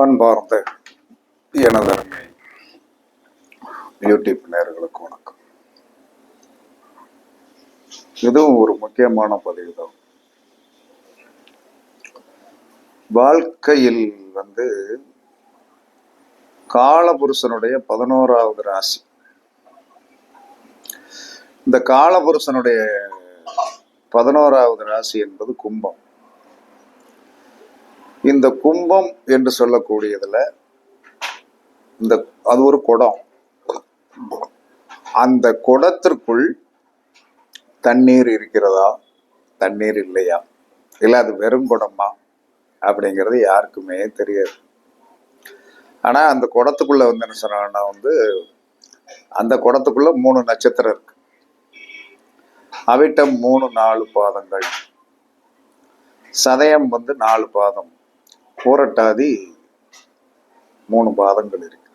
அன்பார்ந்த எனதருமை யூடியூப் நேர்களுக்கு வணக்கம். இதுவும் ஒரு முக்கியமான பதிவு தான் வாழ்க்கையில் வந்து காலபுருஷனுடைய பதினோராவது ராசி. இந்த காலபுருஷனுடைய பதினோராவது ராசி என்பது கும்பம். இந்த கும்பம் என்று சொல்லக்கூடியதுல இந்த அது ஒரு குடம். அந்த குடத்திற்குள் தண்ணீர் இருக்கிறதா? தண்ணீர் இல்லையா? இல்லை அது வெறும் குடமா? அப்படிங்கிறது யாருக்குமே தெரியாது. ஆனா அந்த குடத்துக்குள்ள வந்து என்ன சொன்னாங்கன்னா வந்து அந்த குடத்துக்குள்ள மூணு நட்சத்திரம் இருக்கு. அவிட்டம் மூணு நாலு பாதங்கள். சதயம் வந்து நாலு பாதம். பூரட்டாதி மூணு பாதங்கள் இருக்கு.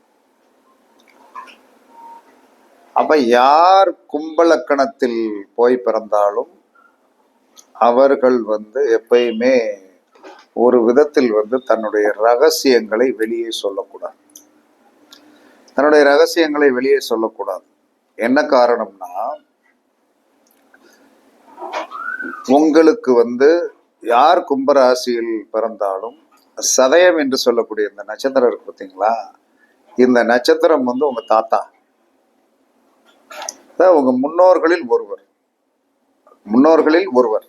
அப்ப யார் கும்பலக்கணத்தில் போய் பிறந்தாலும் அவர்கள் வந்து எப்பயுமே ஒரு விதத்தில் வந்து தன்னுடைய ரகசியங்களை வெளியே சொல்லக்கூடாது. தன்னுடைய ரகசியங்களை வெளியே சொல்லக்கூடாது. என்ன காரணம்னா உங்களுக்கு வந்து யார் கும்பராசியில் பிறந்தாலும் சதயம் என்று சொல்லக்கூடிய இந்த நட்சத்திரம் இருக்கு பார்த்தீங்களா? இந்த நட்சத்திரம் வந்து உங்க தாத்தா. உங்க முன்னோர்களில் ஒருவர். முன்னோர்களில் ஒருவர்.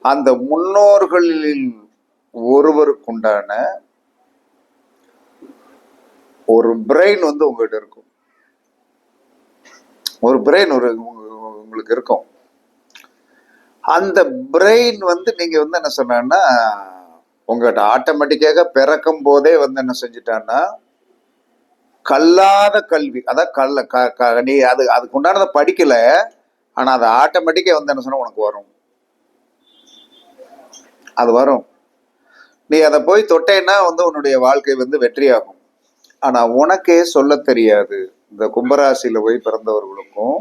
அந்த முன்னோர்களில் ஒருவருக்குண்டான ஒரு பிரெயின் வந்து உங்ககிட்ட இருக்கும். ஒரு பிரெயின் ஒரு உங்களுக்கு இருக்கும். அந்த பிரெயின் வந்து நீங்க வந்து என்ன சொன்னா உங்ககிட்ட ஆட்டோமேட்டிக்காக பிறக்கும் போதே வந்து என்ன செஞ்சுட்டான்னா கல்லாத கல்வி. அதான் கல்ல க- க- நீ அது அதுக்கு உண்டானதை படிக்கல ஆனா அது ஆட்டோமேட்டிக்காக வந்து என்ன சொன்னால் உனக்கு வரும். அது வரும். நீ அதை போய் தொட்டேன்னா வந்து உன்னுடைய வாழ்க்கை வந்து வெற்றியாகும். ஆனா உனக்கே சொல்ல தெரியாது. இந்த கும்பராசியில போய் பிறந்தவர்களுக்கும்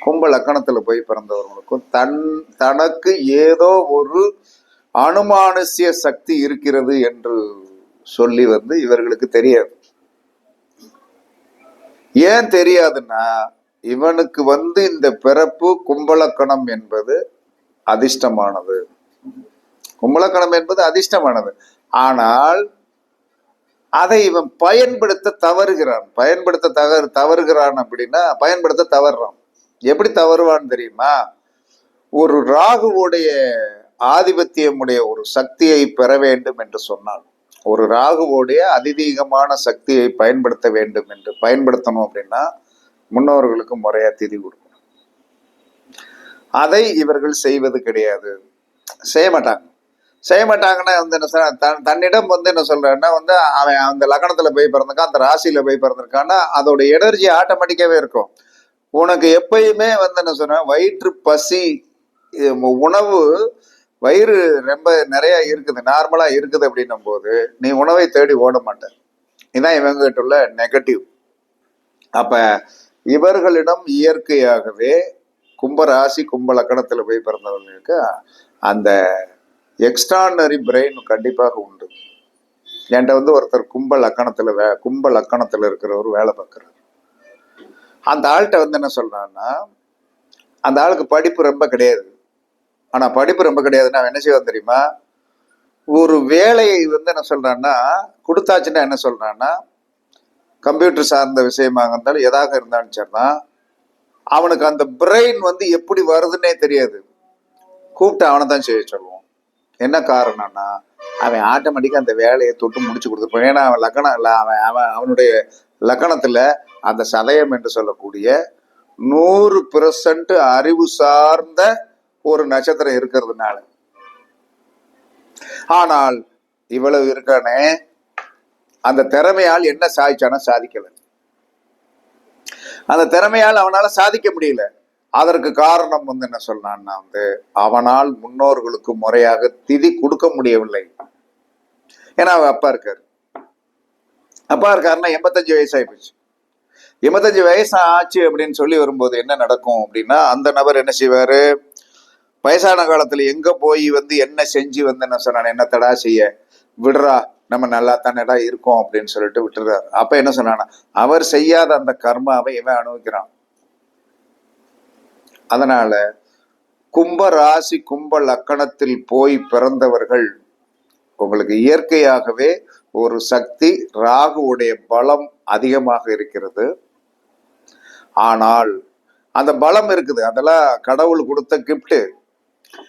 கும்ப லக்கணத்தில் போய் பிறந்தவர்களுக்கும் தன் தனக்கு ஏதோ ஒரு அனுமானுஷ்ய சக்தி இருக்கிறது என்று சொல்லி வந்து இவர்களுக்கு தெரியாது. ஏன் தெரியாதுன்னா இவனுக்கு வந்து இந்த பிறப்பு கும்பலக்கணம் என்பது அதிர்ஷ்டமானது. கும்பலக்கணம் என்பது அதிர்ஷ்டமானது. ஆனால் அதை இவன் பயன்படுத்த தவறுகிறான். பயன்படுத்த தவறு தவறுகிறான் அப்படின்னா பயன்படுத்த தவறுறான். எப்படி தவறுவான்னு தெரியுமா? ஒரு ராகுவோடைய ஆதிபத்தியமுடைய ஒரு சக்தியை பெற வேண்டும் என்று சொன்னால் ஒரு ராகுவோடைய அதிதீகமான சக்தியை பயன்படுத்த வேண்டும் என்று பயன்படுத்தணும் அப்படின்னா முன்னோர்களுக்கு முறையா திதி கொடுக்கணும். அதை இவர்கள் செய்வது கிடையாது. செய்ய மாட்டாங்க. செய்ய மாட்டாங்கன்னா வந்து என்ன சொல்ற தன் தன்னிடம் வந்து என்ன சொல்றேன்னா வந்து அவன் அந்த லக்னத்துல போய் பிறந்திருக்கான் அந்த ராசியில போய் பிறந்திருக்கான்னா அதோட எனர்ஜி ஆட்டோமேட்டிக்காவே இருக்கும். உனக்கு எப்பயுமே வந்து என்ன சொல்றேன் வயிற்று பசி உணவு வயிறு ரொம்ப நிறைய இருக்குது நார்மலா இருக்குது அப்படின்னும் போது நீ உணவை தேடி ஓட மாட்ட. இதான் இவங்ககிட்ட உள்ள நெகட்டிவ் அப்ப இவர்களிடம் இயற்கையாகவே கும்பராசி கும்ப லக்கணத்துல போய் பிறந்தவர்களுக்கு அந்த எக்ஸ்ட்ரானரி பிரெயின் கண்டிப்பாக உண்டு. என்கிட்ட வந்து ஒருத்தர் கும்ப லக்கணத்துல வே கும்ப லக்கணத்துல இருக்கிறவர் வேலை பார்க்குறாரு. அந்த ஆள்கிட்ட வந்து என்ன சொல்றான்னா அந்த ஆளுக்கு படிப்பு ரொம்ப கிடையாது. ஆனா படிப்பு ரொம்ப கிடையாது. நான் என்ன செய்வேன் தெரியுமா? ஒரு வேலையை வந்து என்ன சொல்றான்னா கொடுத்தாச்சுன்னா என்ன சொல்றான்னா கம்ப்யூட்டர் சார்ந்த விஷயமாக இருந்தாலும் எதாக இருந்தாலும் சரிதான். அவனுக்கு அந்த பிரெயின் வந்து எப்படி வருதுன்னே தெரியாது. கூப்பிட்டு அவனை தான் செய்ய சொல்லுவோம். என்ன காரணம்னா அவன் ஆட்டோமேட்டிக்காக அந்த வேலையை தொட்டு முடிச்சு கொடுத்துருப்பான் ஏன்னா அவன் லக்கணம் இல்லை. அவன் அவன் அவனுடைய லக்கணத்தில் அந்த சதயம் என்று சொல்லக்கூடிய நூறு பெர்சன்ட் அறிவு சார்ந்த ஒரு நட்சத்திரம் இருக்கிறதுனால. ஆனால் இவ்வளவு இருக்கானே அந்த திறமையால் என்ன சாதிச்சானோ சாதிக்கல அந்த திறமையால் அவனால சாதிக்க முடியல. அதற்கு காரணம் வந்து என்ன சொன்னான்னா வந்து அவனால் முன்னோர்களுக்கு முறையாக திதி கொடுக்க முடியவில்லை. ஏன்னா அவன் அப்பா இருக்காரு. அப்பா இருக்காருன்னா எண்பத்தஞ்சு வயசு போச்சு எண்பத்தஞ்சு வயசு ஆச்சு அப்படின்னு சொல்லி வரும்போது என்ன நடக்கும் அப்படின்னா அந்த நபர் என்ன செய்வாரு? வயசான காலத்துல எங்க போய் வந்து என்ன செஞ்சு வந்து என்ன சொன்னான் என்ன தடா செய்ய? விடுறா நம்ம நல்லா தானடா இருக்கோம் அப்படின்னு சொல்லிட்டு விட்டுறாரு. அப்ப என்ன சொன்னானா அவர் செய்யாத அந்த கர்மாவை இவன் அனுபவிக்கிறான். அதனால கும்ப ராசி கும்ப லக்கணத்தில் போய் பிறந்தவர்கள் உங்களுக்கு இயற்கையாகவே ஒரு சக்தி ராகுவுடைய பலம் அதிகமாக இருக்கிறது. ஆனால் அந்த பலம் இருக்குது. அதெல்லாம் கடவுள் கொடுத்த கிஃப்ட்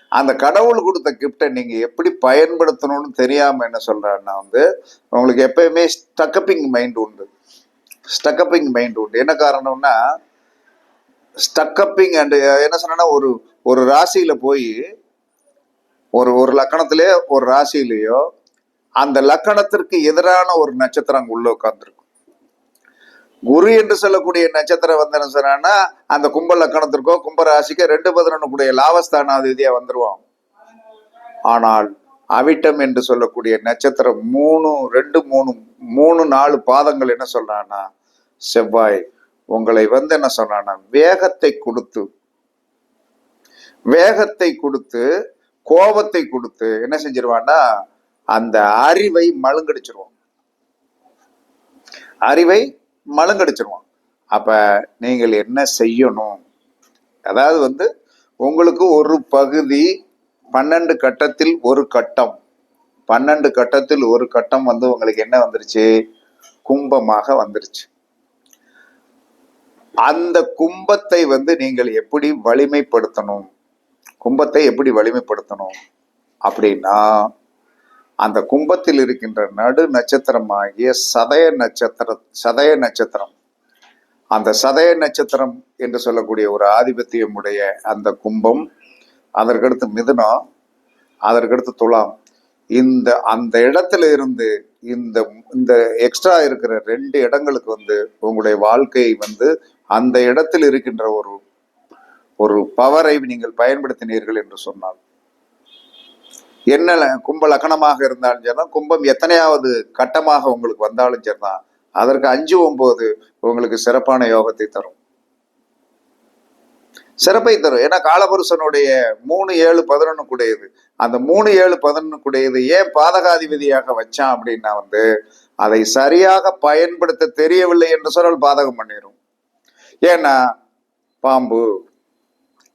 அந்த கடவுள் கொடுத்த கிஃப்டை நீங்கள் எப்படி பயன்படுத்தணும்னு தெரியாமல் என்ன சொல்கிறாருன்னா வந்து உங்களுக்கு எப்பயுமே ஸ்டக்கப்பிங் மைண்ட் உண்டு. ஸ்டக்கப்பிங் மைண்ட் உண்டு. என்ன காரணம்னா ஸ்டக்கப்பிங் அண்ட் என்ன சொன்னா ஒரு ஒரு ராசியில போய் ஒரு ஒரு லக்கணத்திலே ஒரு ராசியிலேயோ அந்த லக்கணத்திற்கு எதிரான ஒரு நட்சத்திரம் உள்ளே உள்ள குரு என்று சொல்லக்கூடிய நட்சத்திரம் வந்து என்ன சொன்னா அந்த கும்ப லக்கணத்திற்கோ கும்பராசிக்கோ ரெண்டு பதினொன்று கூடிய லாபஸ்தானாதிபதியா வந்துருவோம். ஆனால் அவிட்டம் என்று சொல்லக்கூடிய நட்சத்திரம் மூணு ரெண்டு மூணு மூணு நாலு பாதங்கள் என்ன சொல்றான்னா செவ்வாய் உங்களை வந்து என்ன சொன்னான்னா வேகத்தை கொடுத்து வேகத்தை கொடுத்து கோபத்தை கொடுத்து என்ன செஞ்சிருவான்னா அந்த அறிவை மழுங்கடிச்சிருவான் அறிவை மழுங்கடிச்சிருவான். அப்ப நீங்கள் என்ன செய்யணும்? அதாவது வந்து உங்களுக்கு ஒரு பகுதி பன்னெண்டு கட்டத்தில் ஒரு கட்டம். பன்னெண்டு கட்டத்தில் ஒரு கட்டம் வந்து உங்களுக்கு என்ன வந்துருச்சு? கும்பமாக வந்துருச்சு. அந்த கும்பத்தை வந்து நீங்கள் எப்படி வலிமைப்படுத்தணும்? கும்பத்தை எப்படி வலிமைப்படுத்தணும்? அப்படின்னா அந்த கும்பத்தில் இருக்கின்ற நடு நட்சத்திரமாகிய சதய நட்சத்திர சதய நட்சத்திரம். அந்த சதய நட்சத்திரம் என்று சொல்லக்கூடிய ஒரு ஆதிபத்தியம் உடைய அந்த கும்பம் அதற்கடுத்து மிதுனம் அதற்கடுத்து துலாம். இந்த அந்த இடத்துல இருந்து இந்த இந்த எக்ஸ்ட்ரா இருக்கிற ரெண்டு இடங்களுக்கு வந்து உங்களுடைய வாழ்க்கையை வந்து அந்த இடத்தில் இருக்கின்ற ஒரு ஒரு பவரை நீங்கள் பயன்படுத்தினீர்கள் என்று சொன்னால் என்ன கும்ப லக்கணமாக இருந்தாலும் சரிதான் கும்பம் எத்தனையாவது கட்டமாக உங்களுக்கு வந்தாலும் சரிதான் அதற்கு அஞ்சு ஒன்பது உங்களுக்கு சிறப்பான யோகத்தை தரும். சிறப்பை தரும். ஏன்னா காலபுருஷனுடைய மூணு ஏழு பதினொன்னு கூடையது. அந்த மூணு ஏழு பதினொன்னு கூடையது ஏன் பாதகாதிபதியாக வச்சான் அப்படின்னா வந்து அதை சரியாக பயன்படுத்த தெரியவில்லை என்று சொன்னால் பாதகம் பண்ணிடும் ஏன்னா பாம்பு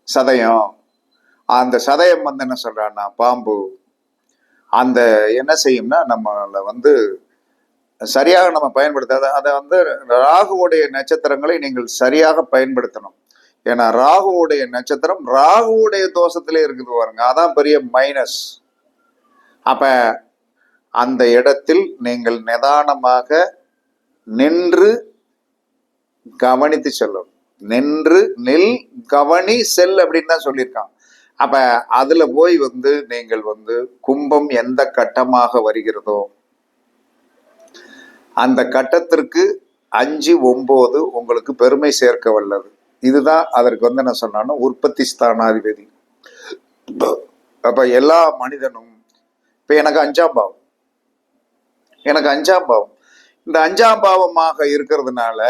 சதயம் அந்த சதயம் வந்து என்ன சொல்றான்னா பாம்பு அந்த என்ன செய்யும்னா நம்மளை வந்து சரியாக நம்ம பயன்படுத்தாத அதை வந்து ராகுவுடைய நட்சத்திரங்களை நீங்கள் சரியாக பயன்படுத்தணும். ஏன்னா ராகுவுடைய நட்சத்திரம் ராகுவுடைய தோஷத்திலே இருக்குது பாருங்க. அதான் பெரிய மைனஸ் அப்ப அந்த இடத்தில் நீங்கள் நிதானமாக நின்று கவனித்து செல்லணும். நின்று நில் கவனி செல் அப்படின்னு தான் சொல்லியிருக்கான் அப்ப அதுல போய் வந்து நீங்கள் வந்து கும்பம் எந்த கட்டமாக வருகிறதோ அந்த கட்டத்திற்கு அஞ்சு ஒன்பது உங்களுக்கு பெருமை சேர்க்க வல்லது. இதுதான் அதற்கு வந்து என்ன சொன்னாலும் உற்பத்தி ஸ்தானாதிபதி. அப்ப எல்லா மனிதனும் இப்ப எனக்கு அஞ்சாம் பாவம். எனக்கு அஞ்சாம் பாவம். இந்த அஞ்சாம் பாவமாக இருக்கிறதுனால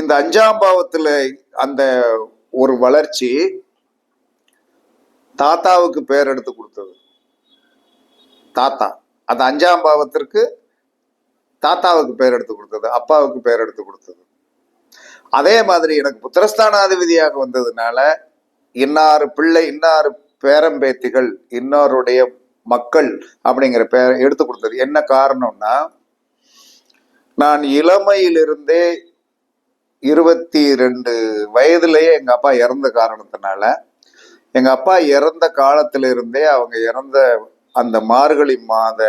இந்த அஞ்சாம் பாவத்துல அந்த ஒரு வளர்ச்சி தாத்தாவுக்கு பேர் எடுத்து கொடுத்தது. தாத்தா. அந்த அஞ்சாம் பாவத்திற்கு தாத்தாவுக்கு பேர் எடுத்து கொடுத்தது அப்பாவுக்கு பேர் எடுத்து கொடுத்தது. அதே மாதிரி எனக்கு புத்திரஸ்தானாதிபதியாக வந்ததுனால இன்னாறு பிள்ளை இன்னாறு பேரம்பேத்திகள் இன்னோருடைய மக்கள் அப்படிங்கிற பேர் எடுத்து கொடுத்தது. என்ன காரணம்னா நான் இளமையிலிருந்தே இருபத்தி ரெண்டு வயதுலயே எங்க அப்பா இறந்த காரணத்தினால எங்க அப்பா இறந்த காலத்துல இருந்தே அவங்க இறந்த அந்த மார்கழி மாத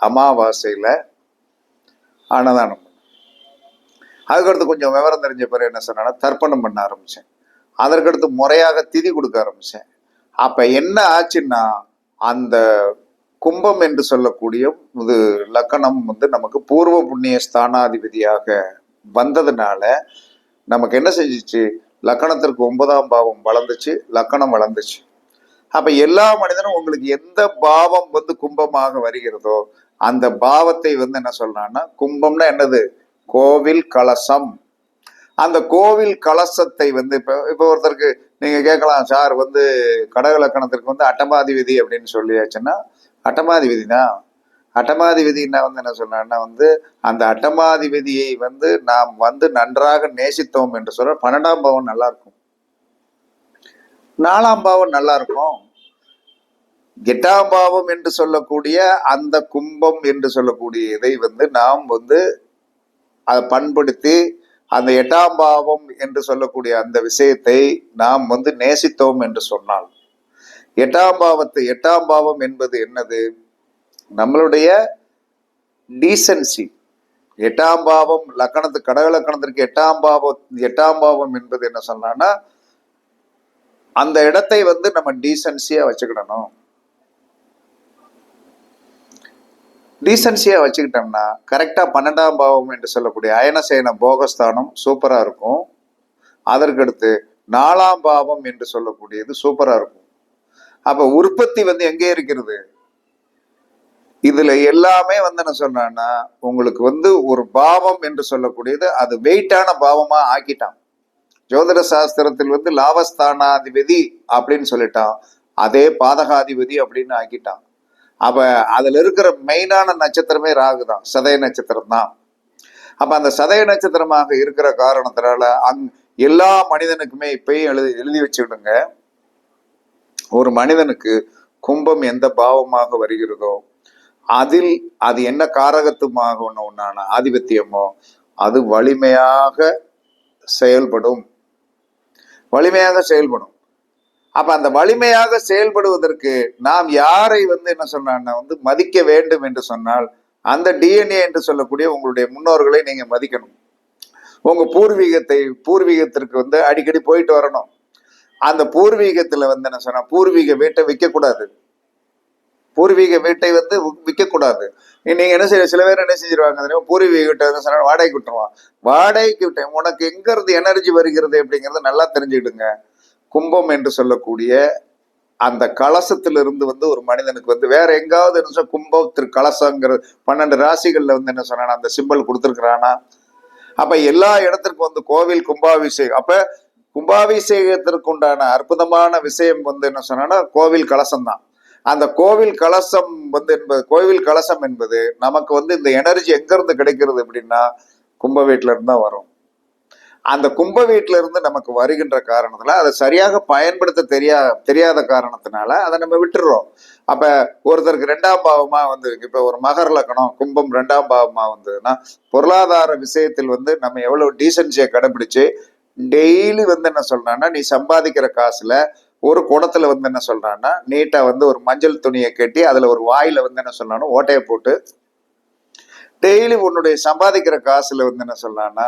அமாவாசையில அன்னதானம் அதுக்கடுத்து கொஞ்சம் விவரம் தெரிஞ்ச பிறகு என்ன சொன்னா தர்ப்பணம் பண்ண ஆரம்பிச்சேன். அதற்கடுத்து முறையாக திதி கொடுக்க ஆரம்பிச்சேன். அப்ப என்ன ஆச்சுன்னா அந்த கும்பம் என்று சொல்லக்கூடிய இது லக்கணம் வந்து நமக்கு பூர்வ புண்ணிய ஸ்தானாதிபதியாக வந்ததுனால நமக்கு என்ன செஞ்சிச்சு? லக்கணத்திற்கு ஒன்பதாம் பாவம் வளர்ந்துச்சு லக்கணம் வளர்ந்துச்சு. அப்ப எல்லா மனிதனும் உங்களுக்கு எந்த பாவம் வந்து கும்பமாக வருகிறதோ அந்த பாவத்தை வந்து என்ன சொல்றான்னா கும்பம்னா என்னது? கோவில் கலசம். அந்த கோவில் கலசத்தை வந்து இப்போ இப்போ ஒருத்தருக்கு நீங்க கேட்கலாம் சார் வந்து கடக லக்கணத்திற்கு வந்து அட்டமாதிபதி அப்படின்னு சொல்லியாச்சுன்னா அட்டமாதிபதி தான் அட்டமாதிபதினா வந்து என்ன சொன்னான்னா வந்து அந்த அட்டமாதிபதியை வந்து நாம் வந்து நன்றாக நேசித்தோம் என்று சொல்ற பன்னெண்டாம் பாவம் நல்லா இருக்கும் நாலாம் பாவம் நல்லா இருக்கும் எட்டாம் பாவம் என்று சொல்லக்கூடிய அந்த கும்பம் என்று சொல்லக்கூடிய இதை வந்து நாம் வந்து அதை பண்படுத்தி அந்த எட்டாம் பாவம் என்று சொல்லக்கூடிய அந்த விஷயத்தை நாம் வந்து நேசித்தோம் என்று சொன்னால். எட்டாம் பாவத்தை எட்டாம் பாவம் என்பது என்னது? நம்மளுடைய டீசன்சி எட்டாம் பாவம் லக்கணத்து கடக லக்கணத்திற்கு எட்டாம் பாவம் எட்டாம் பாவம் என்பது என்ன சொன்னான்னா அந்த இடத்தை வந்து நம்ம டீசன்சியா வச்சுக்கிடணும். டீசன்சியா வச்சுக்கிட்டோம்னா கரெக்டா பன்னெண்டாம் பாவம் என்று சொல்லக்கூடிய அயனசேன போகஸ்தானம் சூப்பரா இருக்கும். அதற்கடுத்து நாலாம் பாவம் என்று சொல்லக்கூடியது சூப்பரா இருக்கும். அப்ப உற்பத்தி வந்து எங்கே இருக்கிறது? இதுல எல்லாமே வந்து என்ன சொன்னான்னா உங்களுக்கு வந்து ஒரு பாவம் என்று சொல்லக்கூடியது அது வெயிட்டான பாவமா ஆக்கிட்டான். ஜோதிட சாஸ்திரத்தில் வந்து லாபஸ்தானாதிபதி அப்படின்னு சொல்லிட்டான். அதே பாதகாதிபதி அப்படின்னு ஆக்கிட்டான். அப்ப அதுல இருக்கிற மெயினான நட்சத்திரமே ராகு தான் சதய நட்சத்திரம் தான். அப்ப அந்த சதய நட்சத்திரமாக இருக்கிற காரணத்தினால அங் எல்லா மனிதனுக்குமே இப்பயும் எழுதி எழுதி வச்சுடுங்க ஒரு மனிதனுக்கு கும்பம் எந்த பாவமாக வருகிறதோ அதில் அது என்ன காரகத்துமாக ஒன்று ஒன்றான ஆதிபத்தியமோ? அது வலிமையாக செயல்படும். வலிமையாக செயல்படும். அப்ப அந்த வலிமையாக செயல்படுவதற்கு நாம் யாரை வந்து என்ன சொன்னா வந்து மதிக்க வேண்டும் என்று சொன்னால் அந்த டிஎன்ஏ என்று சொல்லக்கூடிய உங்களுடைய முன்னோர்களை நீங்க மதிக்கணும். உங்க பூர்வீகத்தை பூர்வீகத்திற்கு வந்து அடிக்கடி போயிட்டு வரணும். அந்த பூர்வீகத்துல வந்து என்ன சொன்னா பூர்வீக வீட்டை விற்கக்கூடாது பூர்வீக வீட்டை வந்து விற்கக்கூடாது நீங்க என்ன செய்ய சில பேர் என்ன செஞ்சிருவாங்க தெரியுமா? பூர்வீக வீட்டை வந்து சொன்னா வாடகைக்கு விட்டுருவான். வாடகைக்கு விட்டேன் உனக்கு எங்க இருந்து எனர்ஜி வருகிறது அப்படிங்கறத நல்லா தெரிஞ்சுக்கிடுங்க. கும்பம் என்று சொல்லக்கூடிய அந்த கலசத்திலிருந்து வந்து ஒரு மனிதனுக்கு வந்து வேற எங்காவது என்ன கும்பம் திரு கலசங்கிற பன்னெண்டு ராசிகள்ல வந்து என்ன சொன்னா அந்த சிம்பல் கொடுத்துருக்குறானா? அப்ப எல்லா இடத்திற்கும் வந்து கோவில் கும்பாபிஷேகம். அப்ப கும்பாபிஷேகத்திற்கு உண்டான அற்புதமான விஷயம் வந்து என்ன சொன்னா கோவில் கலசம் தான் அந்த கோவில் கலசம் வந்து என்பது கோவில் கலசம் என்பது நமக்கு வந்து இந்த எனர்ஜி எங்க இருந்து கிடைக்கிறது அப்படின்னா கும்ப வீட்டிலேருந்து தான் வரும். அந்த கும்ப வீட்டுல இருந்து நமக்கு வருகின்ற காரணத்துல அதை சரியாக பயன்படுத்த தெரியா தெரியாத காரணத்தினால அதை நம்ம விட்டுடுறோம் அப்ப ஒருத்தருக்கு ரெண்டாம் பாவமா வந்து இப்ப ஒரு மகர் லக்கணம் கும்பம் ரெண்டாம் பாவமா வந்ததுன்னா பொருளாதார விஷயத்தில் வந்து நம்ம எவ்வளவு டீசன்சியை கடைபிடிச்சு டெய்லி வந்து என்ன சொல்றாங்கன்னா நீ சம்பாதிக்கிற காசுல ஒரு குடத்துல வந்து என்ன சொல்றான்னா நீட்டா வந்து ஒரு மஞ்சள் துணியை கட்டி அதுல ஒரு வாயில வந்து என்ன சொல்றானோ ஓட்டையை போட்டு டெய்லி உன்னுடைய சம்பாதிக்கிற காசுல வந்து என்ன சொல்றான்னா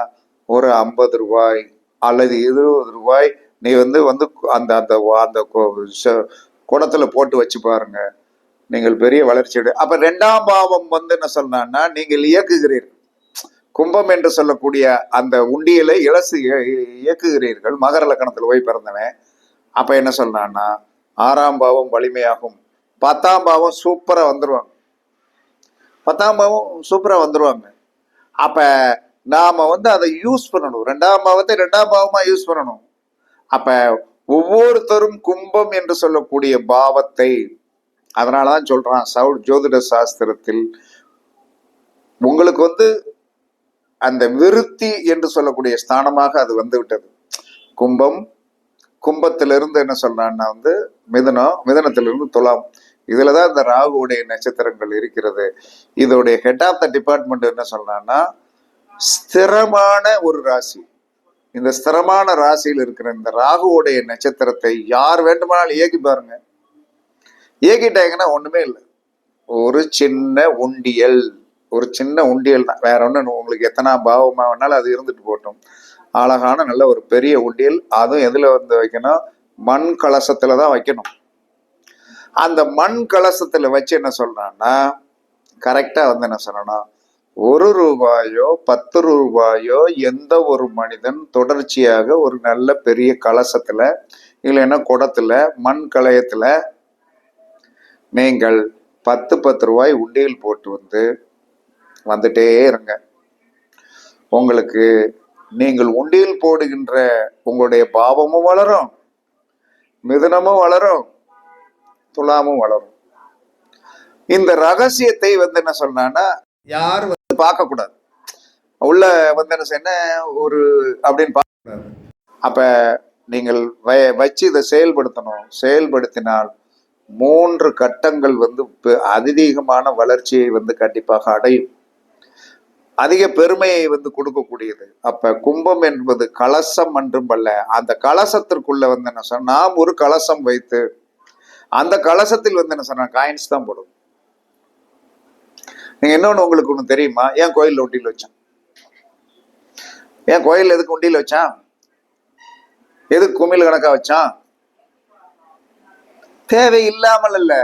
ஒரு ஐம்பது ரூபாய் அல்லது இருபது ரூபாய் நீ வந்து வந்து அந்த அந்த அந்த குடத்துல போட்டு வச்சு பாருங்க. நீங்கள் பெரிய வளர்ச்சி அப்ப ரெண்டாம் பாவம் வந்து என்ன சொன்னான்னா நீங்கள் இயக்குகிறீர்கள். கும்பம் என்று சொல்லக்கூடிய அந்த உண்டியலை இலசு இயக்குகிறீர்கள். மகர லக்கணத்தில் போய் பிறந்தவன். அப்ப என்ன சொல்றான்னா ஆறாம் பாவம் வலிமையாகும். பத்தாம் பாவம் சூப்பரா வந்துருவாங்க. பத்தாம் பாவம் சூப்பரா வந்துருவாங்க. அப்ப நாம வந்து அதை யூஸ் பண்ணணும். ரெண்டாம் பாவத்தை ரெண்டாம் பாவமா யூஸ் பண்ணணும். அப்ப ஒவ்வொருத்தரும் கும்பம் என்று சொல்லக்கூடிய பாவத்தை அதனாலதான் சொல்றான் சவு ஜோதிட சாஸ்திரத்தில் உங்களுக்கு வந்து அந்த விருத்தி என்று சொல்லக்கூடிய ஸ்தானமாக அது வந்து விட்டது கும்பம் கும்பத்திலிருந்து என்ன சொல்றான்னா வந்து மிதனம் மிதனத்திலிருந்து துலாம். இதுல தான் இந்த ராகுவுடைய நட்சத்திரங்கள் இருக்கிறது. இதோடைய ஹெட் ஆஃப் த டிபார்ட்மெண்ட் என்ன சொல்றான்னா ஸ்திரமான ஒரு ராசி. இந்த ஸ்திரமான ராசியில் இருக்கிற இந்த ராகுவுடைய நட்சத்திரத்தை யார் வேண்டுமானாலும் இயக்கி பாருங்க. இயக்கிட்டாங்கன்னா ஒண்ணுமே இல்லை. ஒரு சின்ன உண்டியல். ஒரு சின்ன உண்டியல் தான். வேற ஒன்று உங்களுக்கு எத்தனை பாவமா வேணாலும் அது இருந்துட்டு போட்டோம். அழகான நல்ல ஒரு பெரிய உண்டியல். அதுவும் எதில் வந்து வைக்கணும் மண் கலசத்தில் தான் வைக்கணும். அந்த மண் கலசத்தில் வச்சு என்ன சொல்கிறான்னா கரெக்டாக வந்து என்ன சொல்லணும் ஒரு ரூபாயோ பத்து ரூபாயோ எந்த ஒரு மனிதன் தொடர்ச்சியாக ஒரு நல்ல பெரிய கலசத்தில் இல்லைன்னா குடத்தில் மண் கலயத்தில் நீங்கள் பத்து பத்து ரூபாய் உண்டியல் போட்டு வந்து வந்துட்டே இருங்க. உங்களுக்கு நீங்கள் உண்டியல் போடுகின்ற உங்களுடைய பாவமும் வளரும் மிதுனமும் வளரும் துலாமும் வளரும். இந்த ரகசியத்தை வந்து என்ன சொன்னான்னா யார் வந்து பார்க்க கூடாது உள்ள வந்து என்ன செய்ய ஒரு அப்படின்னு பார்க்க அப்ப நீங்கள் வ- வச்சு இதை செயல்படுத்தணும். செயல்படுத்தினால் மூன்று கட்டங்கள் வந்து பெ- அதிதீகமான வளர்ச்சியை வந்து கண்டிப்பாக அடையும். அதிக பெருமையை வந்து கொடுக்கக்கூடியது. அப்ப கும்பம் என்பது கலசம் என்றும் அல்ல அந்த கலசத்திற்குள்ள வந்து என்ன சொன்ன நாம் ஒரு கலசம் வைத்து அந்த கலசத்தில் வந்து என்ன சொன்ன காயின்ஸ் தான் போடும் நீங்க இன்னொன்னு உங்களுக்கு ஒண்ணு தெரியுமா? ஏன் கோயில்ல உண்டியில் வச்சான்? ஏன் கோயில் எதுக்கு உண்டியில் வச்சான்? எதுக்கு குமிழ் கணக்கா வச்சான்? தேவை இல்லாமல் இல்ல.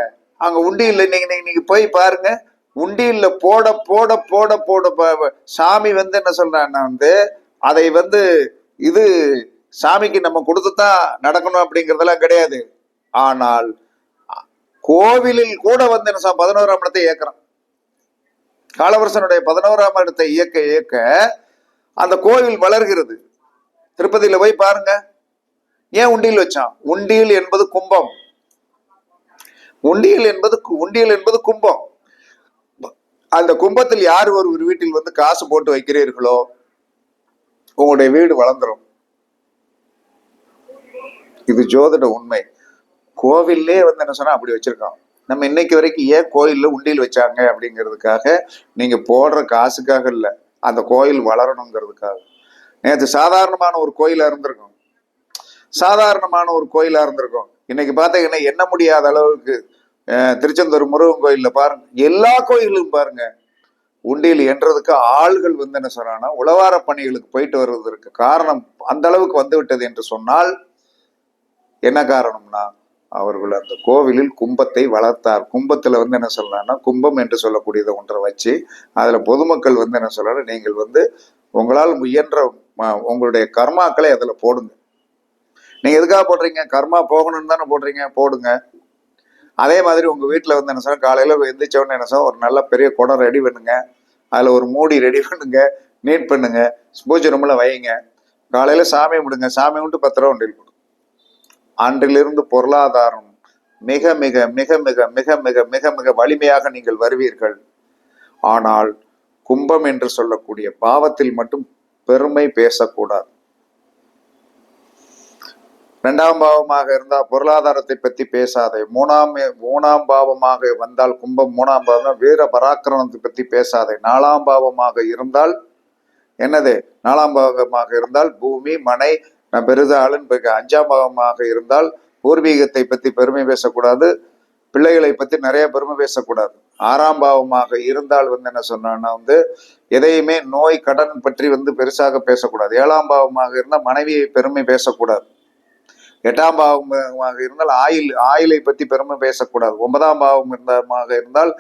அங்க உண்டியில் நீங்க நீங்க நீங்க போய் பாருங்க. உண்டியில் போட போட போட போட ப- சாமி வந்து என்ன சொல்றான்னா வந்து அதை வந்து இது சாமிக்கு நம்ம கொடுத்துதான் நடக்கணும் அப்படிங்கறதெல்லாம் கிடையாது. ஆனால் கோவிலில் கூட வந்து என்ன பதினோராம் இடத்தை இயக்குறான். காலவரசனுடைய பதினோராம் இடத்தை இயக்க இயக்க அந்த கோவில் வளர்கிறது. திருப்பதியில போய் பாருங்க. ஏன் உண்டியல் வச்சான்? உண்டியல் என்பது கும்பம். உண்டியல் என்பது உண்டியில் உண்டியல் என்பது கும்பம். அந்த கும்பத்தில் யார் ஒரு வீட்டில் வந்து காசு போட்டு வைக்கிறீர்களோ உங்களுடைய வீடு வளர்ந்துரும். இது ஜோதிட உண்மை. கோவில்லே வந்து என்ன சொன்னா அப்படி வச்சிருக்கான் நம்ம இன்னைக்கு வரைக்கும் ஏன் கோயில்ல உண்டியல் வச்சாங்க அப்படிங்கிறதுக்காக நீங்க போடுற காசுக்காக இல்லை அந்த கோயில் வளரணுங்கிறதுக்காக. நேற்று சாதாரணமான ஒரு கோயிலா இருந்திருக்கும். சாதாரணமான ஒரு கோயிலா இருந்திருக்கும். இன்னைக்கு பார்த்தீங்கன்னா என்ன முடியாத அளவுக்கு திருச்செந்தூர் முருகன் கோயிலில் பாருங்க. எல்லா கோயிலும் பாருங்க. உண்டியல் என்றதுக்கு ஆள்கள் வந்து என்ன சொன்னான்னா உளவார பணிகளுக்கு போயிட்டு வருவதற்கு காரணம் அந்த அளவுக்கு வந்து விட்டது என்று சொன்னால் என்ன காரணம்னா அவர்கள் அந்த கோவிலில் கும்பத்தை வளர்த்தார். கும்பத்தில் வந்து என்ன சொல்லலாம்னா கும்பம் என்று சொல்லக்கூடியதை ஒன்றை வச்சு அதில் பொதுமக்கள் வந்து என்ன சொல்லலாம் நீங்கள் வந்து உங்களால் முயன்ற உங்களுடைய கர்மாக்களை அதில் போடுங்க. நீங்கள் எதுக்காக போடுறீங்க? கர்மா போகணும்னு தானே போடுறீங்க? போடுங்க. அதே மாதிரி உங்கள் வீட்டில் வந்து என்ன சொல்ல காலையில் எந்திரிச்ச என்ன சொல்ல ஒரு நல்ல பெரிய குடம் ரெடி பண்ணுங்க. அதில் ஒரு மூடி ரெடி பண்ணுங்க. நீட் பண்ணுங்க. பூஜை ரூமில் வைங்க. காலையில் சாமி விடுங்க சாமி விட்டு பத்து ரூபா உண்டியல் கொடுங்க அன்றிலிருந்து பொருளாதாரம் மிக மிக மிக மிக மிக மிக மிக மிக வலிமையாக நீங்கள் வருவீர்கள். ஆனால் கும்பம் என்று சொல்லக்கூடிய பாவத்தில் மட்டும் பெருமை பேசக்கூடாது. ரெண்டாம் பாவமாக இருந்தால் பொருளாதாரத்தை பற்றி பேசாதே. மூணாம் மூணாம் பாவமாக வந்தால் கும்பம் மூணாம் பாவம் வீர பராக்கிரமத்தை பற்றி பேசாதே. நாலாம் பாவமாக இருந்தால் என்னது? நாலாம் பாவமாக இருந்தால் பூமி மனை நான் பெருதாளுன்னு போய் அஞ்சாம் பாவமாக இருந்தால் பூர்வீகத்தை பற்றி பெருமை பேசக்கூடாது. பிள்ளைகளை பற்றி நிறைய பெருமை பேசக்கூடாது. ஆறாம் பாவமாக இருந்தால் வந்து என்ன சொன்னான்னா வந்து எதையுமே நோய் கடன் பற்றி வந்து பெருசாக பேசக்கூடாது. ஏழாம் பாவமாக இருந்தால் மனைவியை பெருமை பேசக்கூடாது. எட்டாம் பாவமாக இருந்தால் ஆயில் ஆயிலை பத்தி பெருமை பேசக்கூடாது. ஒன்பதாம் பாவம் இருந்தமாக இருந்தால்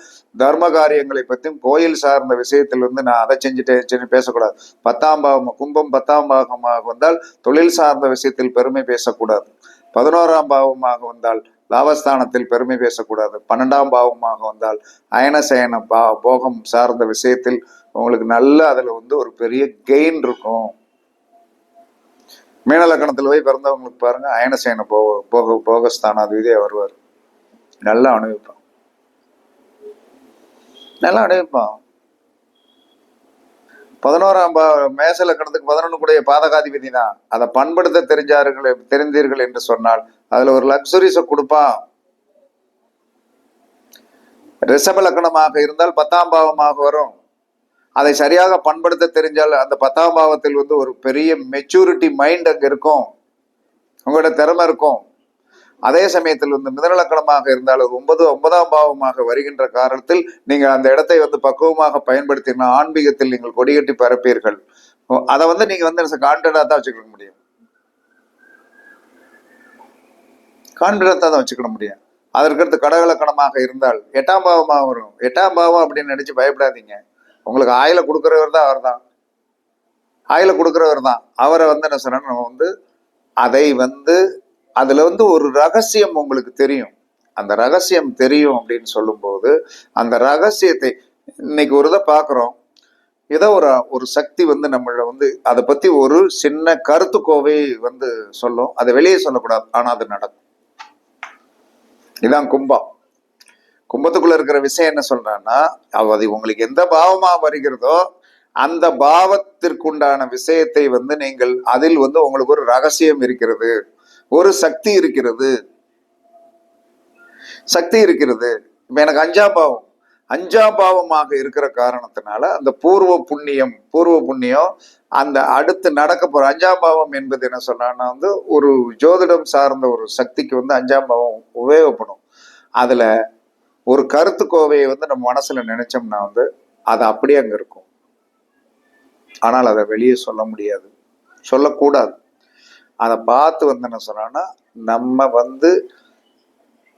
தர்ம காரியங்களை பற்றியும் கோயில் சார்ந்த விஷயத்தில் வந்து நான் அதை செஞ்சுட்டேன் செஞ்சு பேசக்கூடாது. பத்தாம் பாவம் கும்பம் பத்தாம் பாகமாக வந்தால் தொழில் சார்ந்த விஷயத்தில் பெருமை பேசக்கூடாது. பதினோராம் பாவமாக வந்தால் லாபஸ்தானத்தில் பெருமை பேசக்கூடாது. பன்னெண்டாம் பாவமாக வந்தால் அயனசயன பா போகம் சார்ந்த விஷயத்தில் உங்களுக்கு நல்ல அதில் வந்து ஒரு பெரிய கெயின் இருக்கும். மீனலக்கணத்தில் போய் பிறந்தவங்களுக்கு பாருங்க அயனசேன போக போக போகஸ்தானாதிபதியே வருவார். நல்லா அனுபவிப்பான். நல்லா அனுபவிப்பான். பதினோராம் மேச லக்கணத்துக்கு பதினொன்று கூடிய பாதகாதிபதி தான். அதை பண்படுத்த தெரிஞ்சார்கள் தெரிந்தீர்கள் என்று சொன்னால் அதுல ஒரு லக்ஸுரிஸை கொடுப்பான். ரிஷப லக்கணமாக இருந்தால் பத்தாம் பாவமாக வரும். அதை சரியாக பண்படுத்த தெரிஞ்சால் அந்த பத்தாம் பாவத்தில் வந்து ஒரு பெரிய மெச்சூரிட்டி மைண்ட் அங்கே இருக்கும். உங்களோட திறமை இருக்கும். அதே சமயத்தில் வந்து மிதனலக்கணமாக இருந்தாலும் ஒன்பது ஒன்பதாம் பாவமாக வருகின்ற காரணத்தில் நீங்கள் அந்த இடத்தை வந்து பக்குவமாக பயன்படுத்தினா ஆன்மீகத்தில் நீங்கள் கொடிகட்டி பரப்பீர்கள். அதை வந்து நீங்கள் வந்து கான்ஃபிடண்டாக தான் வச்சுக்க முடியும். கான்ஃபிடண்டாக தான் வச்சுக்கிட முடியும். அதற்கடுத்து கடகலக்கணமாக இருந்தால் எட்டாம் பாவமாக வரும். எட்டாம் பாவம் அப்படின்னு நினச்சி பயப்படாதீங்க. உங்களுக்கு ஆயில கொடுக்குறவர் தான் அவர் தான் ஆயில கொடுக்குறவர் தான். அவரை வந்து என்ன சொன்னா நம்ம வந்து அதை வந்து அதுல வந்து ஒரு ரகசியம் உங்களுக்கு தெரியும். அந்த ரகசியம் தெரியும் அப்படின்னு சொல்லும்போது அந்த ரகசியத்தை இன்னைக்கு ஒரு இதை பார்க்குறோம். ஏதோ ஒரு ஒரு சக்தி வந்து நம்மள வந்து அதை பத்தி ஒரு சின்ன கருத்துக்கோவை வந்து சொல்லும். அதை வெளியே சொல்லக்கூடாது. ஆனா அது நடக்கும். இதான் கும்பம். கும்பத்துக்குள்ள இருக்கிற விஷயம் என்ன சொல்றான்னா அது உங்களுக்கு எந்த பாவமா வருகிறதோ அந்த பாவத்திற்குண்டான விஷயத்தை வந்து நீங்கள் அதில் வந்து உங்களுக்கு ஒரு ரகசியம் இருக்கிறது ஒரு சக்தி இருக்கிறது. சக்தி இருக்கிறது. இப்ப எனக்கு அஞ்சாம் பாவம். அஞ்சாம் பாவமாக இருக்கிற காரணத்தினால அந்த பூர்வ புண்ணியம் பூர்வ புண்ணியம் அந்த அடுத்து நடக்க போற அஞ்சாம் பாவம் என்பது என்ன சொன்னா வந்து ஒரு ஜோதிடம் சார்ந்த ஒரு சக்திக்கு வந்து அஞ்சாம் பாவம் உபயோகப்படும். அதுல ஒரு கருத்து கோவையை வந்து நம்ம மனசுல நினைச்சோம்னா வந்து அது அப்படியே அங்க இருக்கும். ஆனால் அதை வெளியே சொல்ல முடியாது. சொல்லக்கூடாது. அதை பார்த்து வந்து என்ன சொன்னான்னா நம்ம வந்து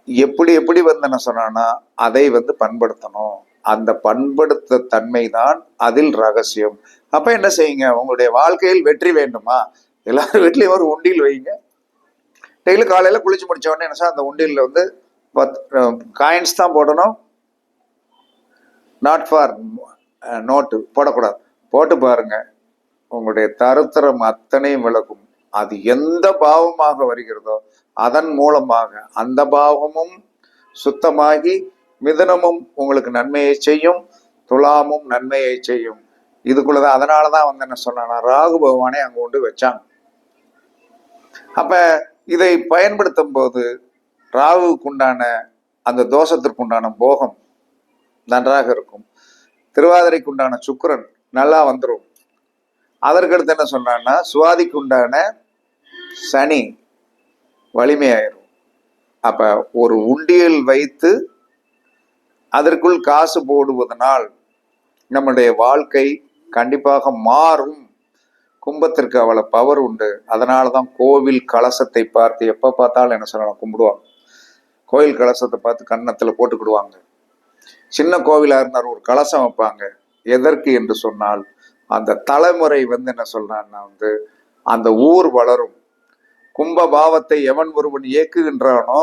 எப்படி எப்படி வந்து என்ன சொன்னான்னா அதை வந்து பண்படுத்தணும். அந்த பண்படுத்த தன்மை தான் அதில் ரகசியம். அப்ப என்ன செய்யுங்க? உங்களுடைய வாழ்க்கையில் வெற்றி வேண்டுமா? எல்லாரும் வீட்லயும் ஒரு உண்டியல் வைங்க. டெய்லி காலையில குளிச்சு முடிச்ச உடனே என்ன சார் அந்த உண்டியல்ல வந்து பத் காயின்ஸ் தான் போடணும். நாட் ஃபார் நோட்டு போடக்கூடாது. போட்டு பாருங்க. உங்களுடைய தருத்திரம் அத்தனையும் விளக்கும் அது எந்த பாவமாக வருகிறதோ அதன் மூலமாக அந்த பாவமும் சுத்தமாகி மிதனமும் உங்களுக்கு நன்மையை செய்யும் துலாமும் நன்மையை செய்யும். இதுக்குள்ளதான் அதனாலதான் வந்து என்ன சொன்னா ராகு பகவானை அங்க கொண்டு வச்சாங்க. அப்ப இதை பயன்படுத்தும் போது ராகுக்குண்டான அந்த தோஷத்திற்குண்டான போகம் நன்றாக இருக்கும். திருவாதிரைக்குண்டான சுக்கரன் நல்லா வந்துடும் அதற்கடுத்து என்ன சொன்னான்னா சுவாதிக்குண்டான சனி வலிமையாயிரும். அப்ப ஒரு உண்டியல் வைத்து அதற்குள் காசு போடுவதனால் நம்முடைய வாழ்க்கை கண்டிப்பாக மாறும். கும்பத்திற்கு அவ்வளோ பவர் உண்டு. அதனால தான் கோவில் கலசத்தை பார்த்து எப்போ பார்த்தாலும் என்ன சொல்லலாம் கும்பிடுவாங்க. கோயில் கலசத்தை பார்த்து கன்னத்தில் போட்டுக்கிடுவாங்க. சின்ன கோவிலாக இருந்தார் ஒரு கலசம் வைப்பாங்க. எதற்கு என்று சொன்னால் அந்த தலைமுறை வந்து என்ன சொல்றான்னா வந்து அந்த ஊர் வளரும். கும்ப பாவத்தை எவன் ஒருவன் இயக்குகின்றானோ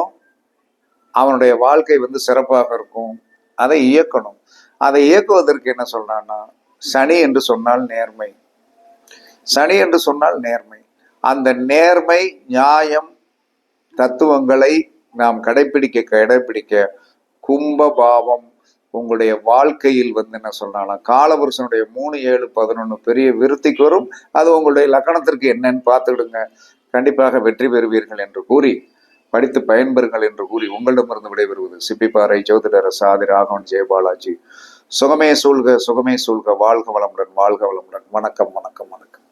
அவனுடைய வாழ்க்கை வந்து சிறப்பாக இருக்கும். அதை இயக்கணும். அதை இயக்குவதற்கு என்ன சொல்றான்னா சனி என்று சொன்னால் நேர்மை. சனி என்று சொன்னால் நேர்மை. அந்த நேர்மை நியாயம் தத்துவங்களை நாம் கடைபிடிக்க கடைபிடிக்க கும்ப பாவம் உங்களுடைய வாழ்க்கையில் வந்து என்ன சொன்னாலும் காலபுருஷனுடைய மூணு ஏழு பதினொன்று பெரிய விருத்திக்கு வரும். அது உங்களுடைய லக்கணத்திற்கு என்னன்னு பார்த்துடுங்க. கண்டிப்பாக வெற்றி பெறுவீர்கள் என்று கூறி படித்து பயன்பெறுங்கள் என்று கூறி உங்களிடமிருந்து விடைபெறுவது சிப்பிப்பாறை ஜோதிடர் சாதி ராகவன் ஜெயபாலாஜி சுகமே சூழ்க சுகமே சூழ்க. வாழ்க வளமுடன் வாழ்க வளமுடன். வணக்கம் வணக்கம் வணக்கம்.